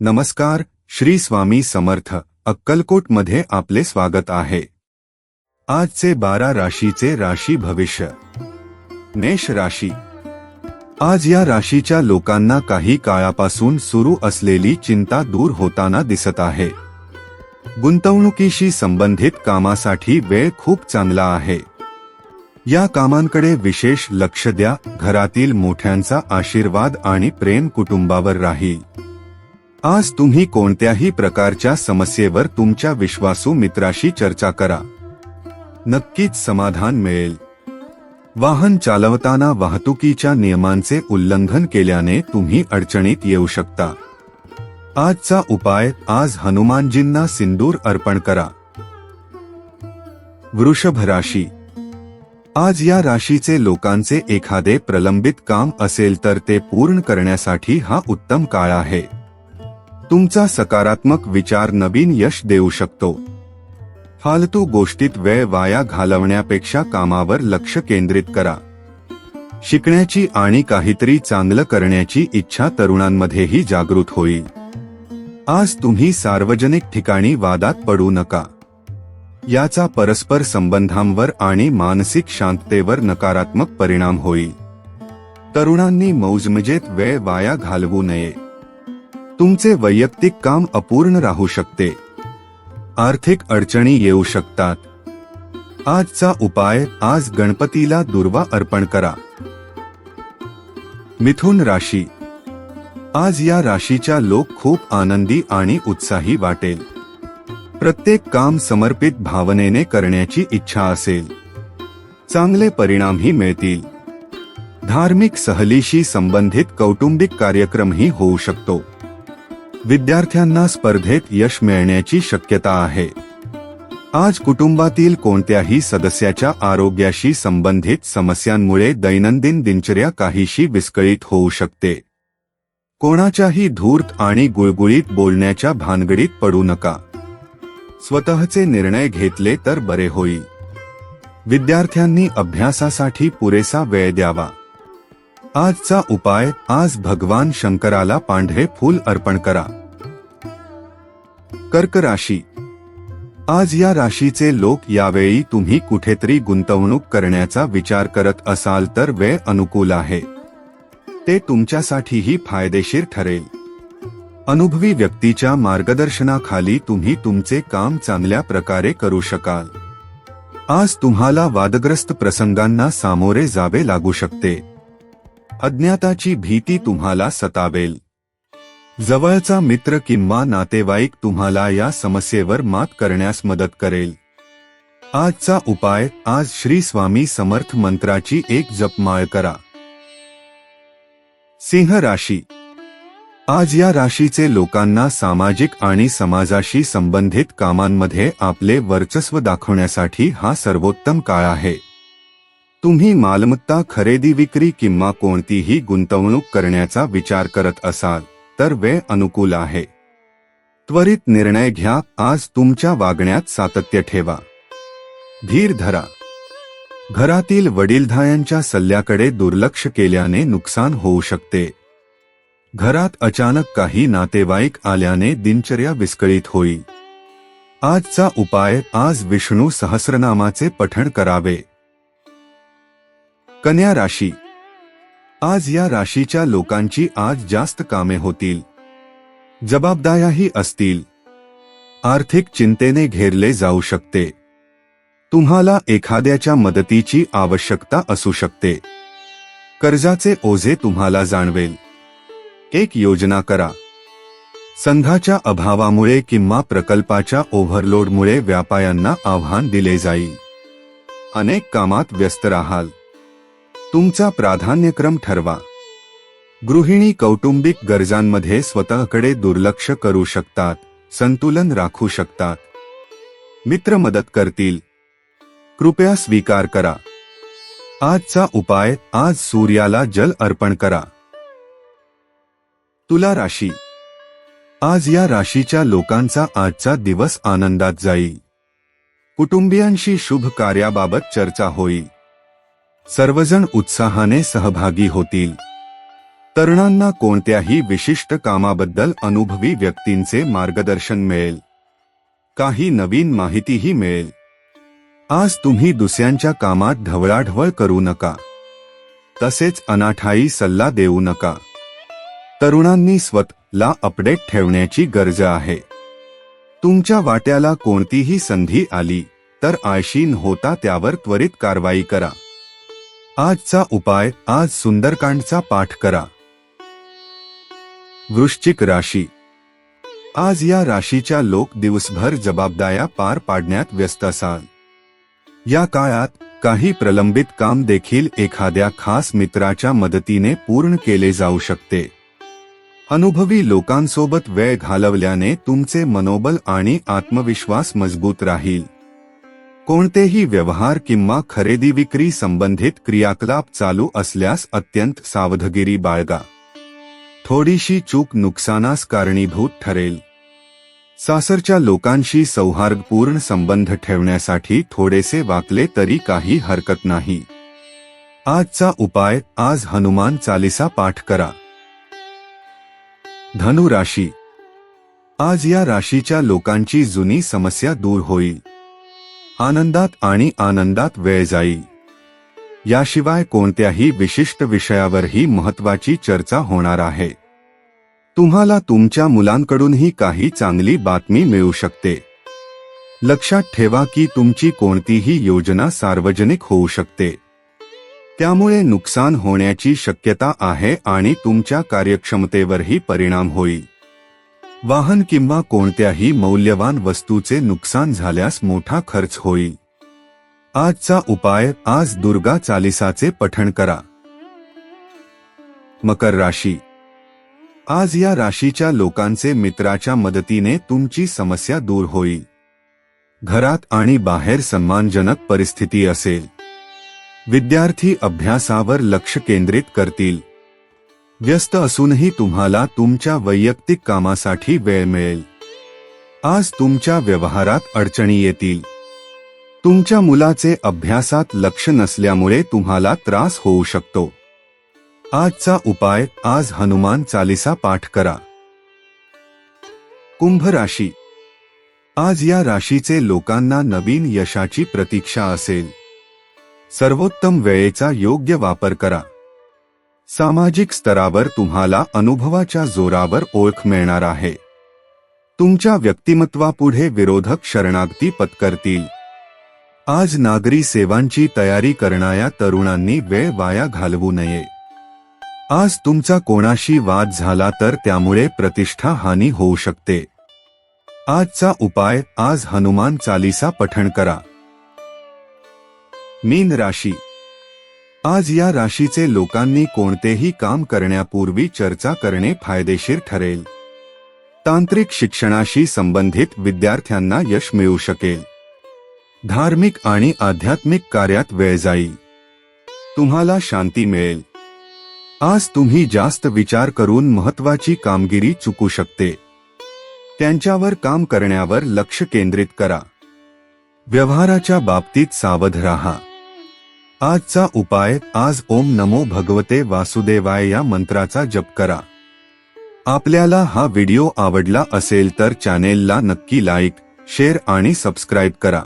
नमस्कार श्री स्वामी समर्थ अक्कलकोटमध्ये आपले स्वागत आहे. आजचे बारा राशीचे राशी भविष्य. मेष राशी. आज या राशीच्या लोकांना काही काळापासून सुरू असलेली चिंता दूर होताना दिसत आहे. गुंतवणुकीशी संबंधित कामासाठी वेळ खूप चांगला आहे. या कामांकडे विशेष लक्ष द्या घरातील मोठ्यांचा आशीर्वाद आणि प्रेम कुटुंबावर राहील. आज तुम्ही कोणत्याही प्रकारच्या समस्येवर तुमच्या विश्वासू मित्राशी चर्चा करा. नक्कीच समाधान मिळेल. वाहन चालवताना वाहतुकीच्या नियमांचे उल्लंघन केल्याने तुम्ही अडचणीत येऊ शकता. आजचा उपाय आज हनुमानजींना सिंदूर अर्पण करा. वृषभ राशी. आज या राशीचे लोकांचे एखादे प्रलंबित काम असेल तर ते पूर्ण करण्यासाठी हा उत्तम काळ आहे. तुमचा सकारात्मक विचार नवीन यश देऊ शकतो. फालतू गोष्टीत वेळ वाया घालवण्यापेक्षा कामावर लक्ष केंद्रित करा. शिकण्याची आणि काहीतरी चांगलं करण्याची इच्छा तरुणांमध्येही जागृत होईल. आज तुम्ही सार्वजनिक ठिकाणी वादात पडू नका. याचा परस्पर संबंधांवर आणि मानसिक शांततेवर नकारात्मक परिणाम होईल. तरुणांनी मौजमजेत वेळ वाया घालवू नये. तुमचे वैयक्तिक काम अपूर्ण राहू शकते. आर्थिक अडचणी येऊ शकतात. आजचा उपाय आज गणपतीला दुर्वा अर्पण करा. मिथुन राशी. आज या राशीच्या लोक खूप आनंदी आणि उत्साही वाटेल. प्रत्येक काम समर्पित भावनेने करण्याची इच्छा असेल. चांगले परिणामही मिळतील. धार्मिक सहलीशी संबंधित कौटुंबिक कार्यक्रमही होऊ शकतो. विद्यार्थ्यांना स्पर्धेत यश मिळण्याची शक्यता आहे. आज कुटुंबातील कोणत्याही सदस्याच्या आरोग्याशी संबंधित समस्यांमुळे दैनंदिन दिनचर्या काहीशी विस्कळीत होऊ शकते. कोणाच्याही धूर्त आणि गुळगुळीत बोलण्याच्या भानगडीत पडू नका. स्वतःचे निर्णय घेतले तर बरे होईल. विद्यार्थ्यांनी अभ्यासासाठी पुरेसा वेळ द्यावा. आजचा उपाय आज भगवान शंकराला पांढरे फूल अर्पण करा. कर्क राशी. आज या राशीचे लोक यावेळी तुम्ही कुठेतरी गुंतवणूक करण्याचा विचार करत असाल तर वेळ अनुकूल आहे. ते तुमच्यासाठीही फायदेशीर ठरेल. अनुभवी व्यक्तीच्या मार्गदर्शनाखाली तुम्ही तुमचे काम चांगल्या प्रकारे करू शकाल. आज तुम्हाला वादग्रस्त प्रसंगांना सामोरे जावे लागू शकते. अज्ञाताची भीती तुम्हाला सतावेल. जवळचा मित्र किंवा नातेवाईक तुम्हाला या समस्येवर मात करण्यास मदत करेल. आजचा उपाय आज श्री स्वामी समर्थ मंत्राची एक जपमाळ करा. सिंह राशी. आज या राशीचे लोकांना सामाजिक आणि समाजाशी संबंधित कामांमध्ये आपले वर्चस्व दाखवण्यासाठी हा सर्वोत्तम काळ आहे. तुम्ही मालमत्ता खरेदी विक्री किंवा कोणतीही गुंतवणूक करण्याचा विचार करत असाल तर वेळ अनुकूल आहे. त्वरित निर्णय घ्या आज तुमच्या वागण्यात सातत्य ठेवा. धीर धरा. घरातील वडीलधायांच्या सल्ल्याकडे दुर्लक्ष केल्याने नुकसान होऊ शकते. घरात अचानक काही नातेवाईक आल्याने दिनचर्या विस्कळीत होईल. आजचा उपाय आज विष्णू सहस्रनामाचे पठण करावे. कन्या राशी. आज या राशीच्या लोकांची आज जास्त कामे होतील. जबाबदाऱ्याही असतील. आर्थिक चिंतेने घेरले जाऊ शकते. तुम्हाला एखाद्याच्या मदतीची आवश्यकता असू शकते. कर्जाचे ओझे तुम्हाला जाणवेल. एक योजना करा. संघाच्या अभावामुळे किंवा प्रकल्पाच्या ओव्हरलोडमुळे व्यापाऱ्यांना आव्हान दिले जाईल. अनेक कामात व्यस्त राहाल. तुमचा प्राधान्यक्रम ठरवा. गृहिणी कौटुंबिक गरजांमध्ये स्वतःकडे दुर्लक्ष करू शकतात संतुलन राखू शकतात. मित्र मदत करतील. कृपया स्वीकार करा. आजचा उपाय आज सूर्याला जल अर्पण करा. तुला राशी. आज या राशीच्या लोकांचा आजचा दिवस आनंदात जाईल. कुटुंबियांशी शुभ कार्याबाबत चर्चा होईल. सर्वजण उत्साहाने सहभागी होतील. तरुणांना कोणत्याही विशिष्ट कामाबद्दल अनुभवी व्यक्तींचे मार्गदर्शन मिळेल. काही नवीन माहितीही मिळेल. आज तुम्ही दुसऱ्यांच्या कामात ढवळाढवळ करू नका. तसेच अनाठाई सल्ला देऊ नका. तरुणांनी स्वतःला अपडेट ठेवण्याची गरज आहे. तुमच्या वाट्याला कोणतीही संधी आली तर आळशीन होता त्यावर त्वरित कारवाई करा. आजचा उपाय आज सुंदरकांडचा पाठ करा. वृश्चिक राशी. आज या राशीच्या लोक दिवसभर जबाबदाऱ्या पार पाडण्यात व्यस्त असाल. या काळात काही प्रलंबित काम देखील एखाद्या खास मित्राच्या मदतीने पूर्ण केले जाऊ शकते. अनुभवी लोकांसोबत वेळ घालवल्याने तुमचे मनोबल आणि आत्मविश्वास मजबूत राहील. कोणतेही व्यवहार किंवा खरेदी विक्री संबंधित क्रियाकलाप चालू असल्यास अत्यंत सावधगिरी बाळगा. थोडीशी चूक नुकसानास कारणीभूत ठरेल. सासरच्या लोकांशी सौहार्दपूर्ण संबंध ठेवण्यासाठी थोडेसे वाकले तरी काही हरकत नाही. आजचा उपाय आज हनुमान चालिसा पाठ करा. धनु राशी. आज या राशीच्या लोकांची जुनी समस्या दूर होईल. आनंदात आणि आनंदात वेळ जाईल याशिवाय कोणत्याही विशिष्ट विषयावरही महत्वाची चर्चा होणार आहे. तुम्हाला तुमच्या मुलांकडूनही काही चांगली बातमी मिळू शकते. लक्षात ठेवा की तुमची कोणतीही योजना सार्वजनिक होऊ शकते. त्यामुळे नुकसान होण्याची शक्यता आहे आणि तुमच्या कार्यक्षमतेवरही परिणाम होईल. वाहन किंवा कोणत्याही मौल्यवान वस्तूचे नुकसान झाल्यास मोठा खर्च होईल. आजचा उपाय आज दुर्गा चालिसाचे पठण करा. मकर राशी. आज या राशीच्या लोकांचे मित्राच्या मदतीने तुमची समस्या दूर होईल. घरात आणि बाहेर सन्मानजनक परिस्थिती असेल. विद्यार्थी अभ्यासावर लक्ष केंद्रित करतील. व्यस्त असूनही तुम्हाला तुमच्या वैयक्तिक कामासाठी वेळ मिळेल. आज तुमच्या व्यवहारात अडचणी येतील. तुमच्या मुलाचे अभ्यासात लक्ष नसल्यामुळे तुम्हाला त्रास होऊ शकतो. आजचा उपाय आज हनुमान चालिसा पाठ करा. कुंभ राशी. आज या राशीचे लोकांना नवीन यशाची प्रतीक्षा असेल. सर्वोत्तम वेळेचा योग्य वापर करा. सामाजिक स्तरावर तुम्हाला अनुभवाच्या जोरावर ओळख मिळणार आहे. तुमच्या व्यक्तिमत्वापुढे विरोधक शरणागती पत्करतील. आज नागरी सेवांची तयारी करणाऱ्या तरुणांनी वेळ वाया घालवू नये. आज तुमचा कोणाशी वाद झाला तर त्यामुळे प्रतिष्ठा हानी होऊ शकते. आजचा उपाय आज हनुमान चालिसा पठण करा. मीन राशी आज या राशीचे लोकांनी कोणतेही काम करण्यापूर्वी चर्चा करणे फायदेशीर ठरेल. तांत्रिक शिक्षणाशी संबंधित विद्यार्थ्यांना यश मिळू शकेल. धार्मिक आणि आध्यात्मिक कार्यात वेळ जाईल. तुम्हाला शांती मिळेल. आज तुम्ही जास्त विचार करून महत्वाची कामगिरी चुकू शकते. त्यांच्यावर काम करण्यावर लक्ष केंद्रित करा. व्यवहाराच्या बाबतीत सावध राहा. आजचा उपाय आज ओम नमो भगवते वासुदेवाय या मंत्राचा जप करा. आपल्याला हा व्हिडिओ आवडला असेल तर चॅनेलला नक्की लाईक शेअर आणि सबस्क्राईब करा.